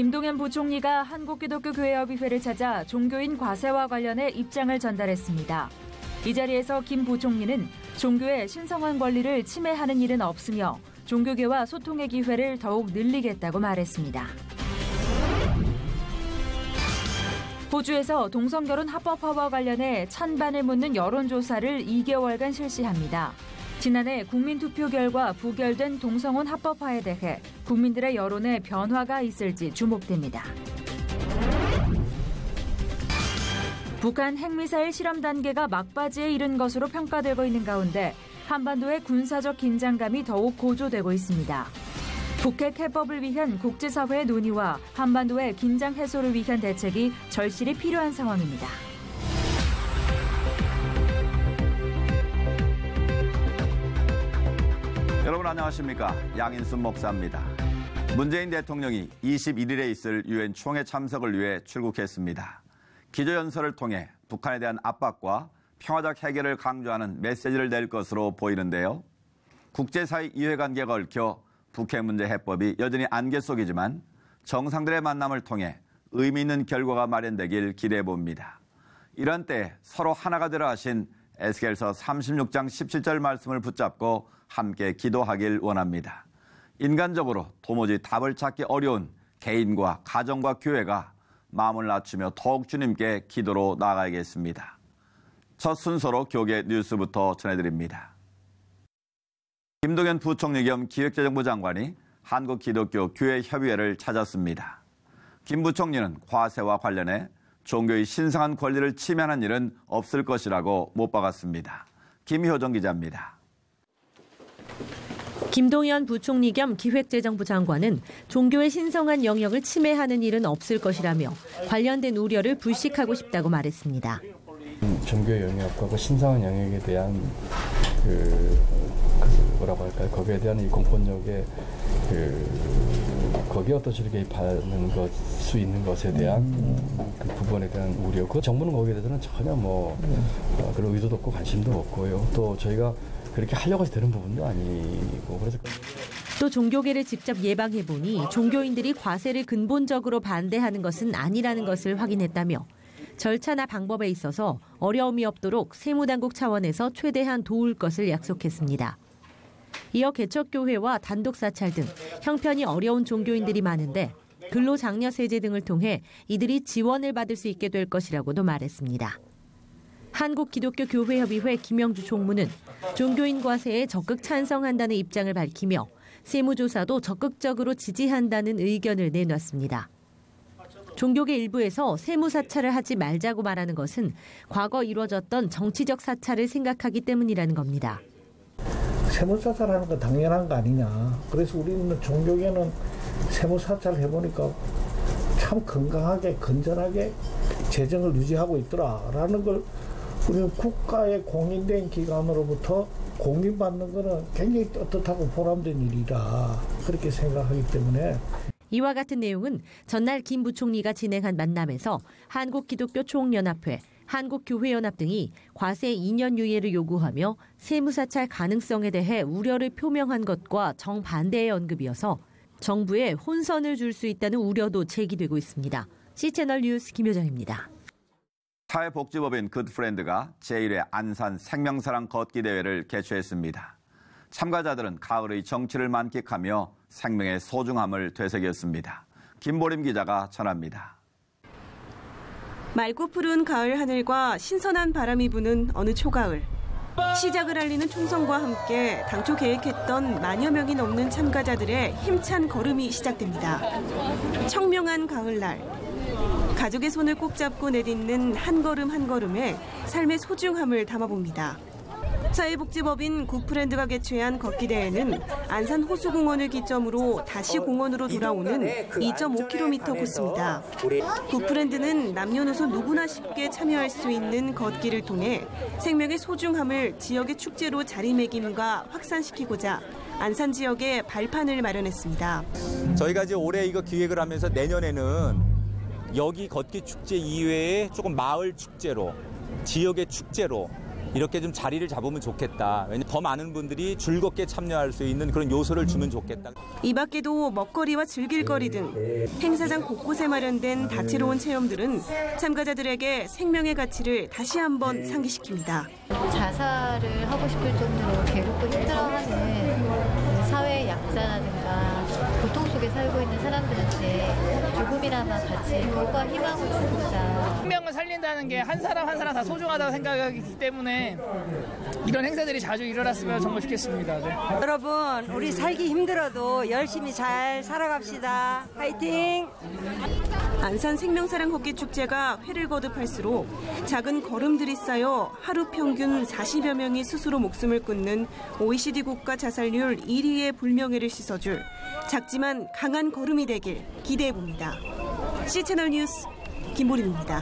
김동연 부총리가 한국기독교교회협의회를 찾아 종교인 과세와 관련해 입장을 전달했습니다. 이 자리에서 김 부총리는 종교의 신성한 권리를 침해하는 일은 없으며 종교계와 소통의 기회를 더욱 늘리겠다고 말했습니다. 호주에서 동성결혼 합법화와 관련해 찬반을 묻는 여론조사를 2개월간 실시합니다. 지난해 국민투표 결과 부결된 동성혼 합법화에 대해 국민들의 여론에 변화가 있을지 주목됩니다. 북한 핵미사일 실험 단계가 막바지에 이른 것으로 평가되고 있는 가운데 한반도의 군사적 긴장감이 더욱 고조되고 있습니다. 북핵 해법을 위한 국제사회의 논의와 한반도의 긴장 해소를 위한 대책이 절실히 필요한 상황입니다. 여러분 안녕하십니까? 양인순 목사입니다. 문재인 대통령이 21일에 있을 유엔 총회 참석을 위해 출국했습니다. 기조연설을 통해 북한에 대한 압박과 평화적 해결을 강조하는 메시지를 낼 것으로 보이는데요. 국제사회 이해관계가 얽혀 북핵 문제 해법이 여전히 안개 속이지만 정상들의 만남을 통해 의미 있는 결과가 마련되길 기대해 봅니다. 이런 때 서로 하나가 되라 하신 에스겔서 36장 17절 말씀을 붙잡고 함께 기도하길 원합니다. 인간적으로 도무지 답을 찾기 어려운 개인과 가정과 교회가 마음을 낮추며 더욱 주님께 기도로 나아가야겠습니다. 첫 순서로 교계 뉴스부터 전해드립니다. 김동연 부총리 겸 기획재정부 장관이 한국기독교 교회협의회를 찾았습니다. 김 부총리는 과세와 관련해 종교의 신성한 권리를 침해하는 일은 없을 것이라고 못 박았습니다. 김효정 기자입니다. 김동연 부총리 겸 기획재정부 장관은 종교의 신성한 영역을 침해하는 일은 없을 것이라며 관련된 우려를 불식하고 싶다고 말했습니다. 종교의 영역과 그 신성한 영역에 대한 그, 그 뭐라고 할까요? 거기에 대한 이 공권력의 그 거기에 어떤 식으로 개입하는 것 수 있는 것에 대한 그 부분에 대한 우려. 그 정부는 거기에 대해서는 전혀 뭐 어, 그런 의도도 없고 관심도 없고요. 또 저희가 그렇게 하려고 해서 되는 부분도 아니고 그래서 또 종교계를 직접 예방해 보니 종교인들이 과세를 근본적으로 반대하는 것은 아니라는 것을 확인했다며 절차나 방법에 있어서 어려움이 없도록 세무당국 차원에서 최대한 도울 것을 약속했습니다. 이어 개척교회와 단독사찰 등 형편이 어려운 종교인들이 많은데 근로장려세제 등을 통해 이들이 지원을 받을 수 있게 될 것이라고도 말했습니다. 한국기독교교회협의회 김영주 총무는 종교인 과세에 적극 찬성한다는 입장을 밝히며 세무조사도 적극적으로 지지한다는 의견을 내놨습니다. 종교계 일부에서 세무사찰을 하지 말자고 말하는 것은 과거 이루어졌던 정치적 사찰을 생각하기 때문이라는 겁니다. 세무사찰하는 건 당연한 거 아니냐. 그래서 우리는 종교계는 세무사찰 해보니까 참 건강하게 건전하게 재정을 유지하고 있더라라는 걸 우리는 국가에 공인된 기관으로부터 공인받는 것은 굉장히 떳떳하고 보람된 일이라 그렇게 생각하기 때문에 이와 같은 내용은 전날 김 부총리가 진행한 만남에서 한국기독교총연합회, 한국교회연합 등이 과세 2년 유예를 요구하며 세무사찰 가능성에 대해 우려를 표명한 것과 정반대의 언급이어서 정부에 혼선을 줄 수 있다는 우려도 제기되고 있습니다. C채널 뉴스 김효정입니다. 사회복지법인 굿프렌드가 제1회 안산 생명사랑 걷기 대회를 개최했습니다. 참가자들은 가을의 정치를 만끽하며 생명의 소중함을 되새겼습니다. 김보림 기자가 전합니다. 맑고 푸른 가을 하늘과 신선한 바람이 부는 어느 초가을. 시작을 알리는 총성과 함께 당초 계획했던 만여 명이 넘는 참가자들의 힘찬 걸음이 시작됩니다. 청명한 가을날. 가족의 손을 꼭 잡고 내딛는 한 걸음 한 걸음에 삶의 소중함을 담아봅니다. 사회복지법인 굿프렌드가 개최한 걷기 대회는 안산 호수공원을 기점으로 다시 공원으로 돌아오는 2.5km 코스입니다. 굿프렌드는 남녀노소 누구나 쉽게 참여할 수 있는 걷기를 통해 생명의 소중함을 지역의 축제로 자리매김과 확산시키고자 안산 지역에 발판을 마련했습니다. 저희가 이제 올해 이거 기획을 하면서 내년에는 여기 걷기 축제 이외에 조금 마을 축제로 지역의 축제로 이렇게 좀 자리를 잡으면 좋겠다. 왜냐 더 많은 분들이 즐겁게 참여할 수 있는 그런 요소를 주면 좋겠다. 이 밖에도 먹거리와 즐길거리 등 행사장 곳곳에 마련된 다채로운 체험들은 참가자들에게 생명의 가치를 다시 한번 상기시킵니다. 자살을 하고 싶을 정도로 괴롭고 힘들어하는 사회 약자라든가 살고 있는 사람들한테 조금이나마 같이 꿈과 희망을 주고자 생명을 살린다는 게 한 사람 한 사람 다 소중하다고 생각하기 때문에 이런 행사들이 자주 일어났으면 정말 좋겠습니다. 네. 여러분 우리 살기 힘들어도 열심히 잘 살아갑시다. 파이팅! 안산 생명사랑 걷기 축제가 회를 거듭할수록 작은 걸음들이 쌓여 하루 평균 40여 명이 스스로 목숨을 끊는 OECD 국가 자살률 1위의 불명예를 씻어줄 작지만 강한 걸음이 되길 기대해 봅니다. C채널 뉴스 김보림입니다.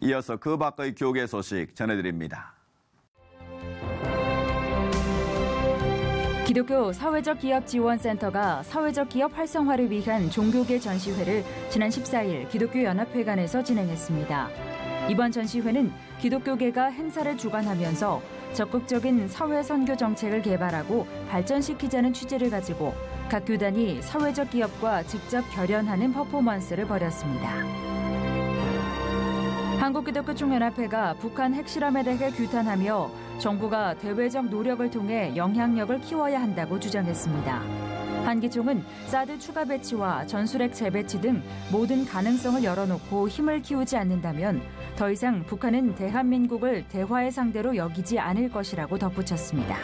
이어서 그 밖의 교계 소식 전해드립니다. 기독교 사회적 기업 지원센터가 사회적 기업 활성화를 위한 종교계 전시회를 지난 14일 기독교 연합회관에서 진행했습니다. 이번 전시회는 기독교계가 행사를 주관하면서 적극적인 사회 선교 정책을 개발하고 발전시키자는 취지를 가지고 각 교단이 사회적 기업과 직접 결연하는 퍼포먼스를 벌였습니다. 한국기독교총연합회가 북한 핵실험에 대해 규탄하며 정부가 대외적 노력을 통해 영향력을 키워야 한다고 주장했습니다. 한기총은 사드 추가 배치와 전술핵 재배치 등 모든 가능성을 열어놓고 힘을 키우지 않는다면 더 이상 북한은 대한민국을 대화의 상대로 여기지 않을 것이라고 덧붙였습니다.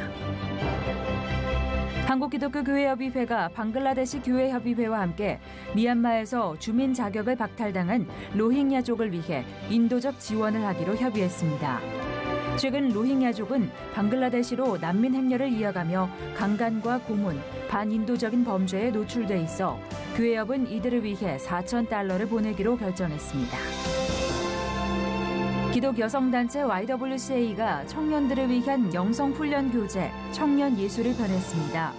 한국기독교교회협의회가 방글라데시 교회협의회와 함께 미얀마에서 주민 자격을 박탈당한 로힝야족을 위해 인도적 지원을 하기로 협의했습니다. 최근 로힝야족은 방글라데시로 난민 행렬을 이어가며 강간과 고문, 반인도적인 범죄에 노출돼 있어 교회협은 이들을 위해 4천 달러를 보내기로 결정했습니다. 기독 여성단체 YWCA가 청년들을 위한 영성훈련 교재 청년 예수를 변했습니다.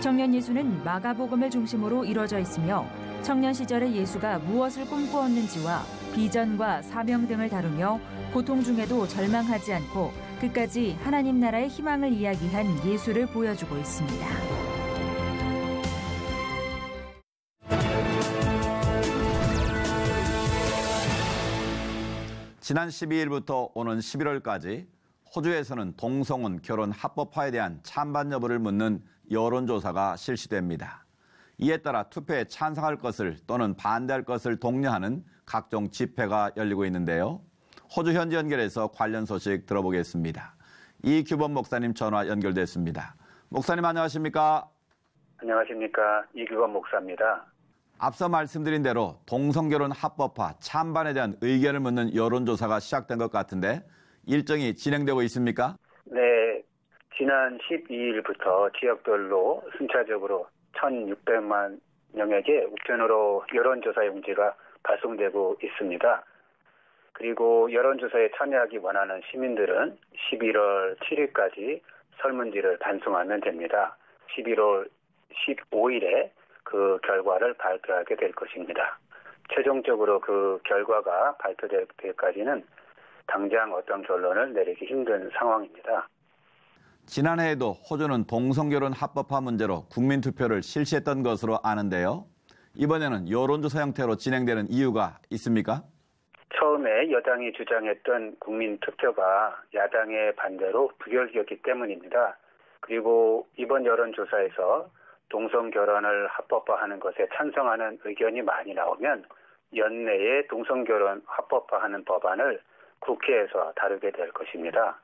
청년 예수는 마가복음을 중심으로 이루어져 있으며 청년 시절의 예수가 무엇을 꿈꾸었는지와 비전과 사명 등을 다루며 고통 중에도 절망하지 않고 끝까지 하나님 나라의 희망을 이야기한 예수를 보여주고 있습니다. 지난 12일부터 오는 11월까지 호주에서는 동성혼 결혼 합법화에 대한 찬반 여부를 묻는 여론조사가 실시됩니다. 이에 따라 투표에 찬성할 것을 또는 반대할 것을 독려하는 각종 집회가 열리고 있는데요. 호주 현지 연결해서 관련 소식 들어보겠습니다. 이규범 목사님 전화 연결됐습니다. 목사님 안녕하십니까? 안녕하십니까? 이규범 목사입니다. 앞서 말씀드린 대로 동성결혼 합법화 찬반에 대한 의견을 묻는 여론조사가 시작된 것 같은데 일정이 진행되고 있습니까? 네, 지난 12일부터 지역별로 순차적으로 1,600만 명에게 우편으로 여론조사 용지가 발송되고 있습니다. 그리고 여론조사에 참여하기 원하는 시민들은 11월 7일까지 설문지를 단송하면 됩니다. 11월 15일에 그 결과를 발표하게 될 것입니다. 최종적으로 그 결과가 발표될 때까지는 당장 어떤 결론을 내리기 힘든 상황입니다. 지난해에도 호주는 동성결혼 합법화 문제로 국민투표를 실시했던 것으로 아는데요. 이번에는 여론조사 형태로 진행되는 이유가 있습니까? 처음에 여당이 주장했던 국민 투표가 야당의 반대로 부결되었기 때문입니다. 그리고 이번 여론조사에서 동성 결혼을 합법화하는 것에 찬성하는 의견이 많이 나오면 연내에 동성 결혼 합법화하는 법안을 국회에서 다루게 될 것입니다.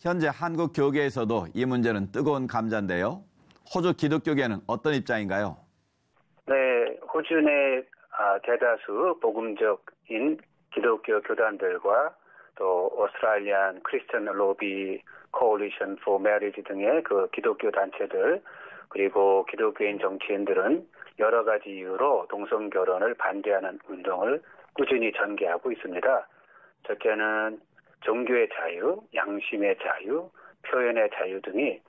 현재 한국 교계에서도 이 문제는 뜨거운 감자인데요. 호주 기독교계는 어떤 입장인가요? 네, 호주 내 아, 대다수 복음적인 기독교 교단들과 또 오스트랄리안 크리스천 로비 코올리션 포 메리지 등의 그 기독교 단체들 그리고 기독교인 정치인들은 여러 가지 이유로 동성 결혼을 반대하는 운동을 꾸준히 전개하고 있습니다. 첫째는 종교의 자유, 양심의 자유, 표현의 자유 등이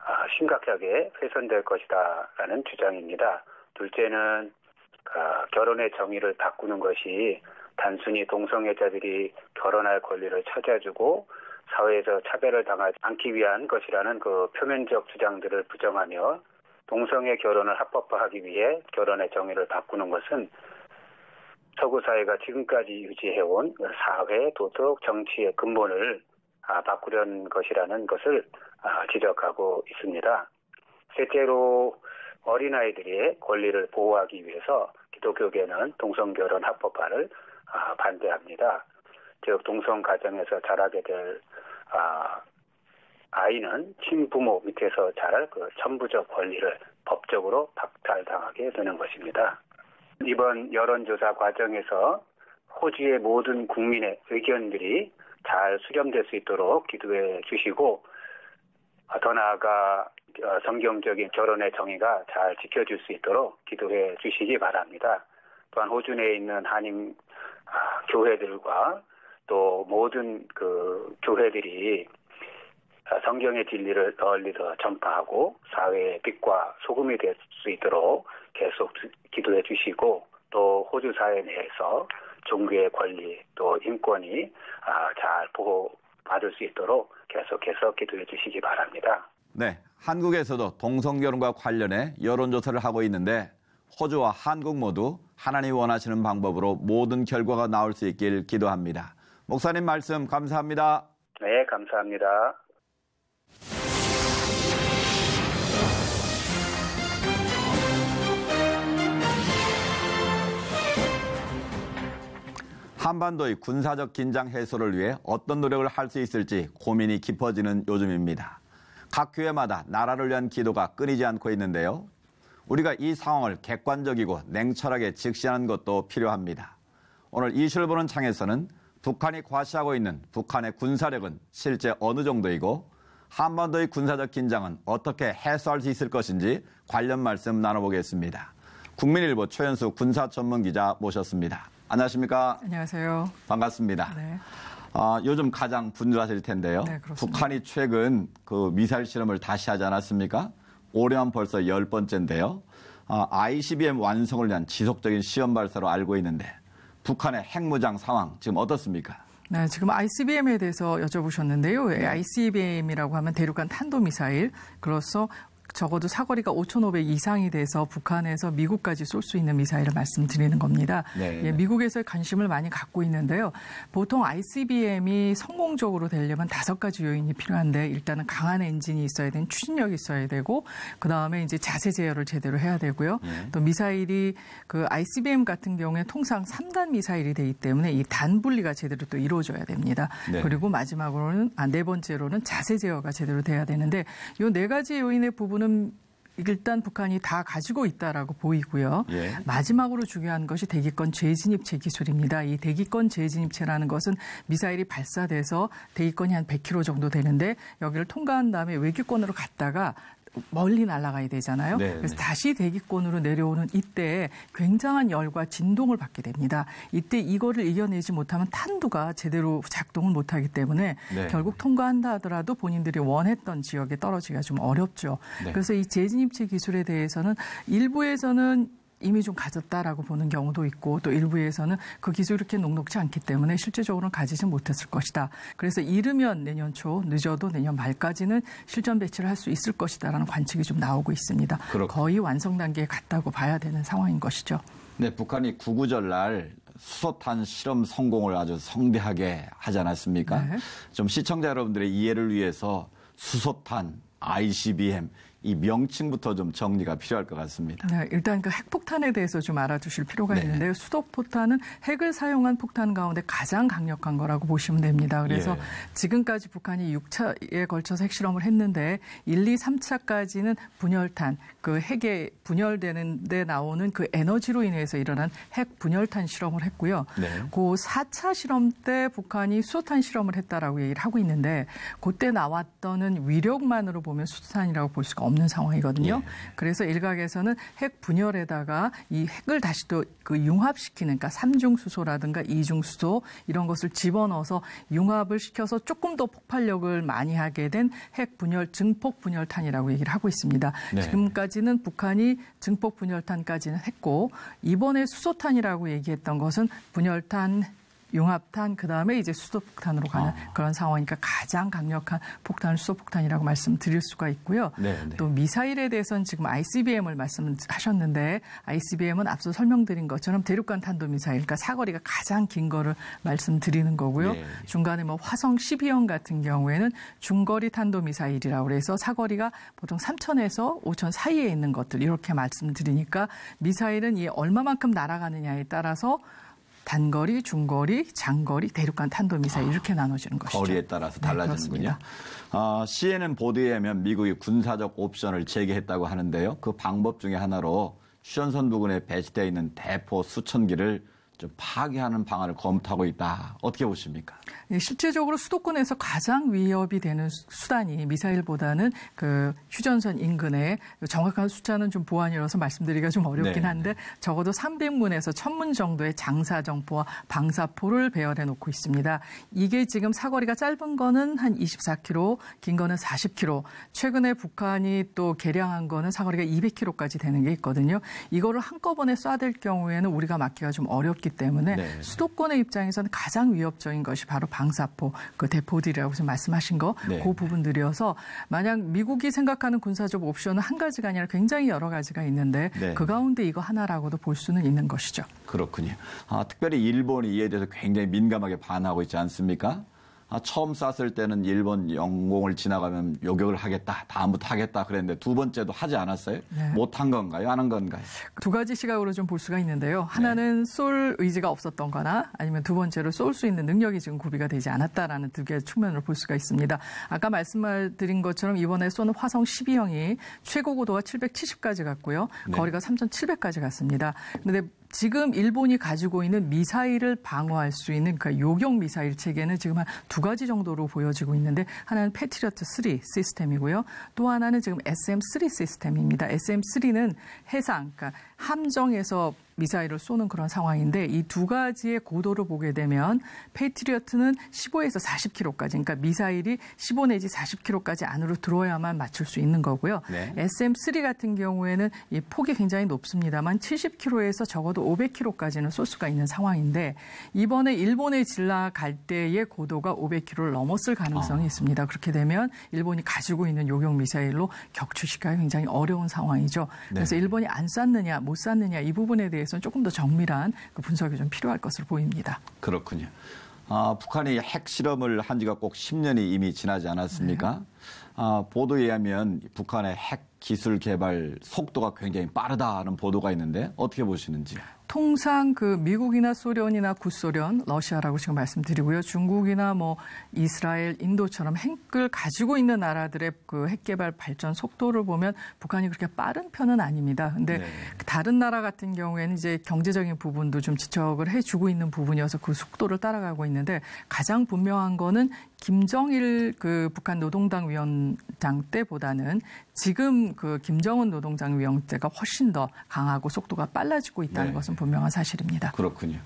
아, 심각하게 훼손될 것이다라는 주장입니다. 둘째는 아, 결혼의 정의를 바꾸는 것이 단순히 동성애자들이 결혼할 권리를 찾아주고 사회에서 차별을 당하지 않기 위한 것이라는 그 표면적 주장들을 부정하며 동성애 결혼을 합법화하기 위해 결혼의 정의를 바꾸는 것은 서구 사회가 지금까지 유지해온 사회, 도덕, 정치의 근본을 아, 바꾸려는 것이라는 것을 아, 지적하고 있습니다. 셋째로 어린아이들의 권리를 보호하기 위해서 기독교계는 동성결혼 합법화를 아, 반대합니다. 즉 동성 가정에서 자라게 될 아이는 친부모 밑에서 자랄 그 천부적 권리를 법적으로 박탈당하게 되는 것입니다. 이번 여론조사 과정에서 호주의 모든 국민의 의견들이 잘 수렴될 수 있도록 기도해 주시고 더 나아가 어, 성경적인 결혼의 정의가 잘 지켜질 수 있도록 기도해 주시기 바랍니다. 또한 호주 내에 있는 한인 아, 교회들과 또 모든 그 교회들이 성경의 진리를 널리 더 전파하고 사회의 빛과 소금이 될 수 있도록 계속 기도해 주시고 또 호주 사회 내에서 종교의 권리 또 인권이 아, 잘 보호 받을 수 있도록 계속해서 기도해 주시기 바랍니다. 네, 한국에서도 동성 결혼과 관련해 여론 조사를 하고 있는데 호주와 한국 모두 하나님 원하시는 방법으로 모든 결과가 나올 수 있길 기도합니다. 목사님 말씀 감사합니다. 네, 감사합니다. 한반도의 군사적 긴장 해소를 위해 어떤 노력을 할 수 있을지 고민이 깊어지는 요즘입니다. 각 교회마다 나라를 위한 기도가 끊이지 않고 있는데요. 우리가 이 상황을 객관적이고 냉철하게 직시하는 것도 필요합니다. 오늘 이슈를 보는 창에서는 북한이 과시하고 있는 북한의 군사력은 실제 어느 정도이고 한반도의 군사적 긴장은 어떻게 해소할 수 있을 것인지 관련 말씀 나눠보겠습니다. 국민일보 최현수 군사 전문 기자 모셨습니다. 안녕하십니까? 안녕하세요. 반갑습니다. 네. 아, 요즘 가장 분주하실 텐데요. 네, 북한이 최근 그 미사일 실험을 다시 하지 않았습니까? 올해만 벌써 열 번째인데요. 아, ICBM 완성을 위한 지속적인 시험 발사로 알고 있는데 북한의 핵무장 상황 지금 어떻습니까? 네, 지금 ICBM에 대해서 여쭤보셨는데요. 네. ICBM이라고 하면 대륙간 탄도미사일, 그로서 적어도 사거리가 5,500 이상이 돼서 북한에서 미국까지 쏠 수 있는 미사일을 말씀드리는 겁니다. 네. 예, 미국에서 관심을 많이 갖고 있는데요. 보통 ICBM이 성공적으로 되려면 다섯 가지 요인이 필요한데 일단은 강한 엔진이 있어야 되는 추진력이 있어야 되고 그 다음에 이제 자세 제어를 제대로 해야 되고요. 네. 또 미사일이 그 ICBM 같은 경우에 통상 3단 미사일이 되기 때문에 이 단 분리가 제대로 또 이루어져야 됩니다. 네. 그리고 마지막으로는 아, 네 번째로는 자세 제어가 제대로 돼야 되는데 이 네 가지 요인의 부분은 지금 일단 북한이 다 가지고 있다라고 보이고요. 예. 마지막으로 중요한 것이 대기권 재진입체 기술입니다. 이 대기권 재진입체라는 것은 미사일이 발사돼서 대기권이 한 100km 정도 되는데 여기를 통과한 다음에 외교권으로 갔다가 멀리 날아가야 되잖아요. 네, 그래서 네. 다시 대기권으로 내려오는 이때 굉장한 열과 진동을 받게 됩니다. 이때 이거를 이겨내지 못하면 탄두가 제대로 작동을 못하기 때문에 네. 결국 통과한다 하더라도 본인들이 원했던 지역에 떨어지기가 좀 어렵죠. 네. 그래서 이 재진입체 기술에 대해서는 일부에서는 이미 좀 가졌다라고 보는 경우도 있고 또 일부에서는 그 기술이 그렇게 녹록지 않기 때문에 실제적으로는 가지지 못했을 것이다. 그래서 이르면 내년 초 늦어도 내년 말까지는 실전 배치를 할 수 있을 것이다라는 관측이 좀 나오고 있습니다. 그렇군요. 거의 완성 단계에 갔다고 봐야 되는 상황인 것이죠. 네, 북한이 구구절 날 수소탄 실험 성공을 아주 성대하게 하지 않았습니까? 네. 좀 시청자 여러분들의 이해를 위해서 수소탄, ICBM 이 명칭부터 좀 정리가 필요할 것 같습니다. 네, 일단 그 핵폭탄에 대해서 좀 알아두실 필요가 네. 있는데요. 수도폭탄은 핵을 사용한 폭탄 가운데 가장 강력한 거라고 보시면 됩니다. 그래서 예. 지금까지 북한이 6차에 걸쳐서 핵실험을 했는데 1, 2, 3차까지는 분열탄, 그 핵에 분열되는 데 나오는 그 에너지로 인해서 일어난 핵 분열탄 실험을 했고요. 네. 그 4차 실험 때 북한이 수소탄 실험을 했다라고 얘기를 하고 있는데 그때 나왔던 위력만으로 보면 수소탄이라고 볼 수가 없는 상황이거든요. 예. 그래서 일각에서는 핵 분열에다가 이 핵을 다시 또 그 융합시키는 그러니까 삼중 수소라든가 이중 수소 이런 것을 집어넣어서 융합을 시켜서 조금 더 폭발력을 많이 하게 된 핵 분열 증폭 분열탄이라고 얘기를 하고 있습니다. 네. 지금까지는 북한이 증폭 분열탄까지는 했고 이번에 수소탄이라고 얘기했던 것은 분열탄 융합탄 그다음에 이제 수소폭탄으로 가는 아. 그런 상황이니까 가장 강력한 폭탄은 수소폭탄이라고 말씀드릴 수가 있고요. 네, 네. 또 미사일에 대해서는 지금 ICBM을 말씀하셨는데 ICBM은 앞서 설명드린 것처럼 대륙간 탄도미사일 그러니까 사거리가 가장 긴 거를 말씀드리는 거고요. 네. 중간에 뭐 화성 12형 같은 경우에는 중거리 탄도미사일이라고 그래서 사거리가 보통 3천에서 5천 사이에 있는 것들 이렇게 말씀드리니까 미사일은 이 얼마만큼 날아가느냐에 따라서 단거리, 중거리, 장거리, 대륙간 탄도미사일 이렇게 나눠지는 것이죠. 거리에 따라서 달라지는군요. 네, 아, CNN 보도에 하면 미국이 군사적 옵션을 제기했다고 하는데요. 그 방법 중에 하나로 휴전선 부근에 배치되어 있는 대포 수천 기를 좀 파괴하는 방안을 검토하고 있다. 어떻게 보십니까? 네, 실제적으로 수도권에서 가장 위협이 되는 수단이 미사일보다는 그 휴전선 인근에 정확한 숫자는 좀 보안이라서 말씀드리기가 좀 어렵긴 네. 한데 적어도 300문에서 1000문 정도의 장사 정포와 방사포를 배열해 놓고 있습니다. 이게 지금 사거리가 짧은 거는 한 24km, 긴 거는 40km. 최근에 북한이 또 개량한 거는 사거리가 200km까지 되는 게 있거든요. 이거를 한꺼번에 쏴댈 경우에는 우리가 막기가 좀 어렵기 있기 때문에 네. 수도권의 입장에서는 가장 위협적인 것이 바로 방사포, 그 대포들이라고 지금 말씀하신 거, 네. 그 부분들이어서 만약 미국이 생각하는 군사적 옵션은 한 가지가 아니라 굉장히 여러 가지가 있는데 네. 그 가운데 이거 하나라고도 볼 수는 있는 것이죠. 그렇군요. 아, 특별히 일본이 이에 대해서 굉장히 민감하게 반하고 있지 않습니까? 아, 처음 쐈을 때는 일본 영공을 지나가면 요격을 하겠다. 다음부터 하겠다 그랬는데 두 번째도 하지 않았어요? 네. 못한 건가요? 안 한 건가요? 두 가지 시각으로 좀 볼 수가 있는데요. 하나는 네. 쏠 의지가 없었던 거나 아니면 두 번째로 쏠 수 있는 능력이 지금 구비가 되지 않았다라는 두 개의 측면을 볼 수가 있습니다. 아까 말씀드린 것처럼 이번에 쏘는 화성 12형이 최고 고도가 770까지 갔고요. 네. 거리가 3,700까지 갔습니다. 그런데 지금 일본이 가지고 있는 미사일을 방어할 수 있는 그러니까 요격 미사일 체계는 지금 한 두 가지 정도로 보여지고 있는데 하나는 패트리어트 3 시스템이고요. 또 하나는 지금 SM3 시스템입니다. SM3는 해상, 그러니까 함정에서 미사일을 쏘는 그런 상황인데 이 두 가지의 고도를 보게 되면 페이트리어트는 15에서 40km까지 그러니까 미사일이 15 내지 40km까지 안으로 들어야만 맞출 수 있는 거고요. 네. SM3 같은 경우에는 이 폭이 굉장히 높습니다만 70km에서 적어도 500km까지는 쏠 수가 있는 상황인데 이번에 일본에 질라갈 때의 고도가 500km를 넘었을 가능성이 아. 있습니다. 그렇게 되면 일본이 가지고 있는 요격 미사일로 격추시키기가 굉장히 어려운 상황이죠. 네. 그래서 일본이 안 쐈느냐 못 쐈느냐 이 부분에 대해서 대해서는 조금 더 정밀한 그 분석이 좀 필요할 것으로 보입니다. 그렇군요. 아, 북한이 핵 실험을 한 지가 꼭 10년이 이미 지나지 않았습니까? 네. 아, 보도에 의하면 북한의 핵 기술 개발 속도가 굉장히 빠르다는 보도가 있는데 어떻게 보시는지? 통상 그 미국이나 소련이나 구소련, 러시아라고 지금 말씀드리고요. 중국이나 뭐 이스라엘, 인도처럼 핵을 가지고 있는 나라들의 그 핵 개발 발전 속도를 보면 북한이 그렇게 빠른 편은 아닙니다. 근데 네. 다른 나라 같은 경우에는 이제 경제적인 부분도 좀 지적을 해주고 있는 부분이어서 그 속도를 따라가고 있는데 가장 분명한 거는 김정일 그 북한 노동당 위원장 때보다는 지금 그 김정은 노동당 위원 때가 훨씬 더 강하고 속도가 빨라지고 있다는 네. 것은 분명한 사실입니다. 그렇군요.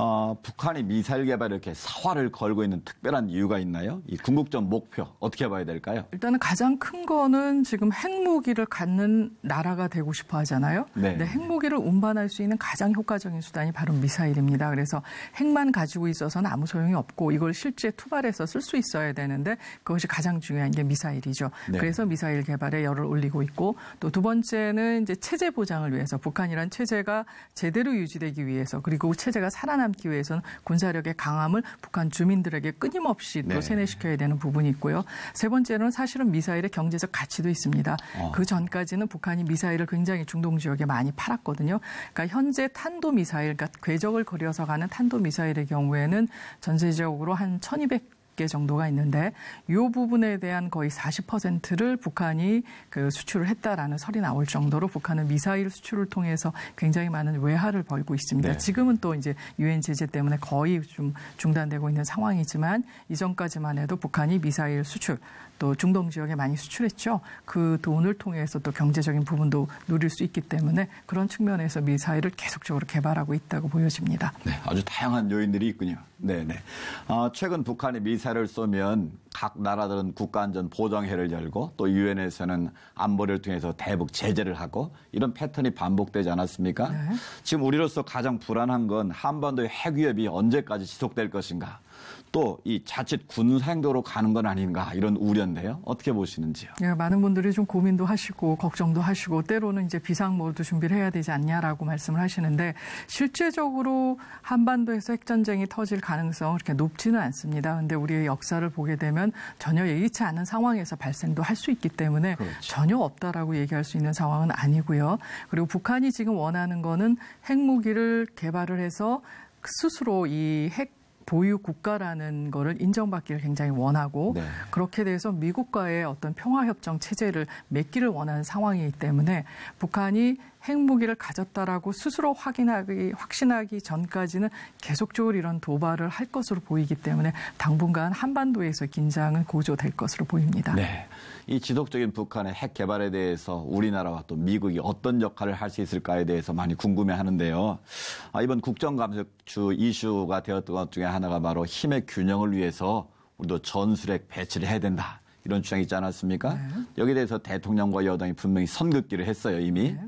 어, 북한이 미사일 개발에 이렇게 사활을 걸고 있는 특별한 이유가 있나요? 이 궁극적 목표 어떻게 봐야 될까요? 일단은 가장 큰 거는 지금 핵무기를 갖는 나라가 되고 싶어 하잖아요. 네. 근데 핵무기를 운반할 수 있는 가장 효과적인 수단이 바로 미사일입니다. 그래서 핵만 가지고 있어서는 아무 소용이 없고 이걸 실제 투발해서 쓸 수 있어야 되는데 그것이 가장 중요한 게 미사일이죠. 네. 그래서 미사일 개발에 열을 올리고 있고 또 두 번째는 이제 체제 보장을 위해서 북한이란 체제가 제대로 유지되기 위해서 그리고 체제가 살아 살아남기 위해서는 군사력의 강함을 북한 주민들에게 끊임없이 또 네. 세뇌시켜야 되는 부분이 있고요. 세 번째로는 사실은 미사일의 경제적 가치도 있습니다. 어. 그 전까지는 북한이 미사일을 굉장히 중동 지역에 많이 팔았거든요. 그러니까 현재 탄도 미사일, 그러니까 궤적을 그려서 가는 탄도 미사일의 경우에는 전세적으로 한 1200. 개 정도가 있는데 이 부분에 대한 거의 40%를 북한이 그 수출을 했다라는 설이 나올 정도로 북한은 미사일 수출을 통해서 굉장히 많은 외화를 벌고 있습니다. 네. 지금은 또 이제 유엔 제재 때문에 거의 좀 중단되고 있는 상황이지만 이전까지만 해도 북한이 미사일 수출 또 중동 지역에 많이 수출했죠. 그 돈을 통해서 또 경제적인 부분도 누릴 수 있기 때문에 그런 측면에서 미사일을 계속적으로 개발하고 있다고 보여집니다. 네, 아주 다양한 요인들이 있군요. 네, 네. 아, 최근 북한의 미사일 핵미사일을 쏘면 각 나라들은 국가안전 보장회를 열고 또 유엔에서는 안보를 통해서 대북 제재를 하고 이런 패턴이 반복되지 않았습니까? 네. 지금 우리로서 가장 불안한 건 한반도의 핵 위협이 언제까지 지속될 것인가? 또 이 자칫 군사행동으로 가는 건 아닌가 이런 우려인데요. 어떻게 보시는지요? 예, 많은 분들이 좀 고민도 하시고 걱정도 하시고 때로는 이제 비상모드 준비를 해야 되지 않냐라고 말씀을 하시는데 실제적으로 한반도에서 핵전쟁이 터질 가능성은 그렇게 높지는 않습니다. 근데 우리의 역사를 보게 되면 전혀 예기치 않은 상황에서 발생도 할 수 있기 때문에 그렇죠. 전혀 없다라고 얘기할 수 있는 상황은 아니고요. 그리고 북한이 지금 원하는 거는 핵무기를 개발을 해서 스스로 이 핵 보유 국가라는 거를 인정받기를 굉장히 원하고 네. 그렇게 돼서 미국과의 어떤 평화협정 체제를 맺기를 원하는 상황이기 때문에 북한이 핵무기를 가졌다라고 스스로 확인하기 확신하기 전까지는 계속적으로 이런 도발을 할 것으로 보이기 때문에 당분간 한반도에서 긴장은 고조될 것으로 보입니다. 네. 이 지속적인 북한의 핵 개발에 대해서 우리나라와 또 미국이 어떤 역할을 할 수 있을까에 대해서 많이 궁금해 하는데요. 아, 이번 국정감사주 이슈가 되었던 것 중에 하나가 바로 힘의 균형을 위해서 우리도 전술핵 배치를 해야 된다. 이런 주장이 있지 않았습니까? 네. 여기에 대해서 대통령과 여당이 분명히 선긋기를 했어요, 이미. 네.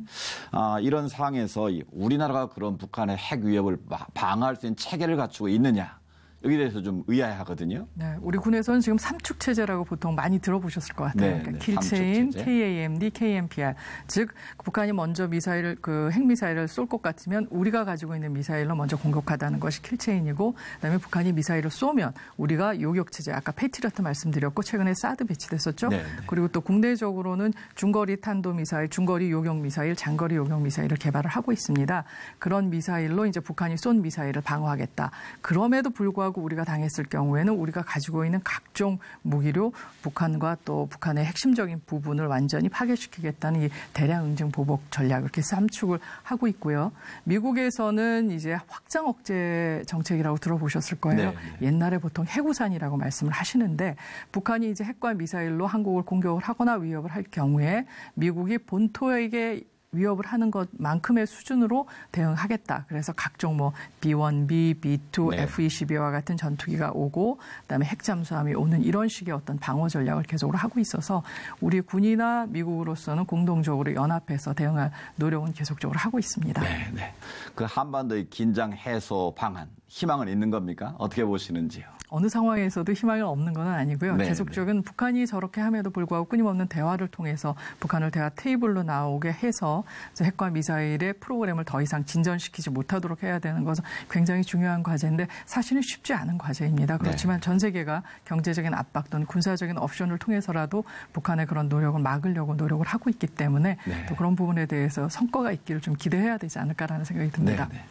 아, 이런 상황에서 우리나라가 그런 북한의 핵 위협을 방어할 수 있는 체계를 갖추고 있느냐. 여기에 대해서 좀 의아해하거든요. 네, 우리 군에서는 지금 삼축 체제라고 보통 많이 들어보셨을 것 같아요. 네, 그러니까 네, 킬체인, KAMD, KMPR. 즉 북한이 먼저 미사일을 그 핵미사일을 쏠 것 같으면 우리가 가지고 있는 미사일로 먼저 공격하다는 것이 킬체인이고 그다음에 북한이 미사일을 쏘면 우리가 요격 체제 아까 패트리어트 말씀드렸고 최근에 사드 배치됐었죠. 네, 네. 그리고 또 국내적으로는 중거리 탄도 미사일, 중거리 요격 미사일, 장거리 요격 미사일을 개발을 하고 있습니다. 그런 미사일로 이제 북한이 쏜 미사일을 방어하겠다. 그럼에도 불구하고 불구하고 우리가 당했을 경우에는 우리가 가지고 있는 각종 무기로 북한과 또 북한의 핵심적인 부분을 완전히 파괴시키겠다는 이 대량 응징 보복 전략을 이렇게 삼축을 하고 있고요. 미국에서는 이제 확장 억제 정책이라고 들어보셨을 거예요. 네, 네. 옛날에 보통 해구산이라고 말씀을 하시는데 북한이 이제 핵과 미사일로 한국을 공격을 하거나 위협을 할 경우에 미국이 본토에게 위협을 하는 것만큼의 수준으로 대응하겠다. 그래서 각종 뭐 B1B, B2, 네. F-22와 같은 전투기가 오고 그다음에 핵잠수함이 오는 이런 식의 어떤 방어 전략을 계속으로 하고 있어서 우리 군이나 미국으로서는 공동적으로 연합해서 대응할 노력은 계속적으로 하고 있습니다. 네, 네. 그 한반도의 긴장 해소 방안 희망은 있는 겁니까? 어떻게 보시는지요? 어느 상황에서도 희망이 없는 건 아니고요. 네, 계속적인 네. 북한이 저렇게 함에도 불구하고 끊임없는 대화를 통해서 북한을 대화 테이블로 나오게 해서 핵과 미사일의 프로그램을 더 이상 진전시키지 못하도록 해야 되는 것은 굉장히 중요한 과제인데 사실은 쉽지 않은 과제입니다. 그렇지만 네. 전 세계가 경제적인 압박 또는 군사적인 옵션을 통해서라도 북한의 그런 노력을 막으려고 노력을 하고 있기 때문에 네. 또 그런 부분에 대해서 성과가 있기를 좀 기대해야 되지 않을까라는 생각이 듭니다. 네, 네.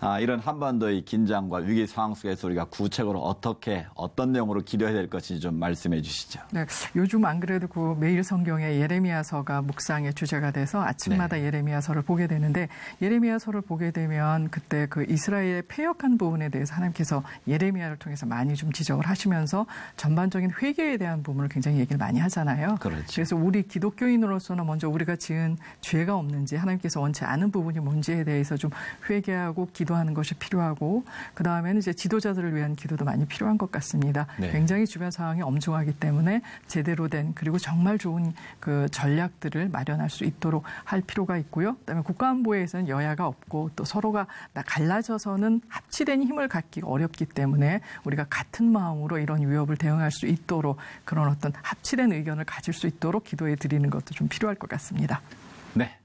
아, 이런 한반도의 긴장과 위기 상황 속에서 우리가 구체적으로 어떻게 어떻게 어떤 내용으로 기도해야 될 것인지 좀 말씀해 주시죠. 네, 요즘 안 그래도 그 매일 성경의 예레미야서가 묵상의 주제가 돼서 아침마다 네. 예레미야서를 보게 되는데 예레미야서를 보게 되면 그때 그 이스라엘의 폐역한 부분에 대해서 하나님께서 예레미야를 통해서 많이 좀 지적을 하시면서 전반적인 회개에 대한 부분을 굉장히 얘기를 많이 하잖아요. 그렇죠. 그래서 우리 기독교인으로서는 먼저 우리가 지은 죄가 없는지 하나님께서 원치 않은 부분이 뭔지에 대해서 좀 회개하고 기도하는 것이 필요하고 그 다음에는 이제 지도자들을 위한 기도도 많이 필요한 필요한 것 같습니다. 네. 굉장히 주변 상황이 엄중하기 때문에 제대로 된 그리고 정말 좋은 그 전략들을 마련할 수 있도록 할 필요가 있고요. 그다음에 국가안보에서는 여야가 없고 또 서로가 갈라져서는 합치된 힘을 갖기 어렵기 때문에 우리가 같은 마음으로 이런 위협을 대응할 수 있도록 그런 어떤 합치된 의견을 가질 수 있도록 기도해 드리는 것도 좀 필요할 것 같습니다. 네.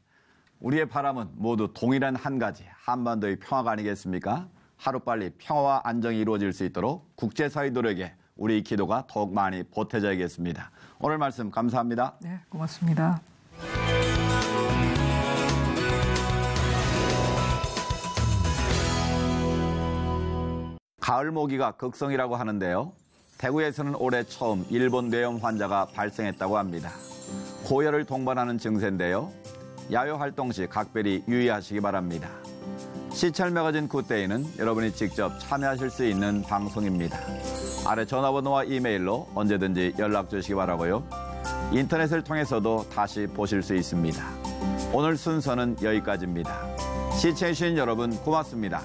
우리의 바람은 모두 동일한 한 가지 한반도의 평화가 아니겠습니까? 하루빨리 평화와 안정이 이루어질 수 있도록 국제사회 노력에 우리 기도가 더욱 많이 보태져야겠습니다. 오늘 말씀 감사합니다. 네, 고맙습니다. 가을 모기가 극성이라고 하는데요. 대구에서는 올해 처음 일본 뇌염 환자가 발생했다고 합니다. 고열을 동반하는 증세인데요. 야외 활동 시 각별히 유의하시기 바랍니다. 시찰 매거진 굿데이는 여러분이 직접 참여하실 수 있는 방송입니다. 아래 전화번호와 이메일로 언제든지 연락 주시기 바라고요. 인터넷을 통해서도 다시 보실 수 있습니다. 오늘 순서는 여기까지입니다. 시청해주신 여러분 고맙습니다.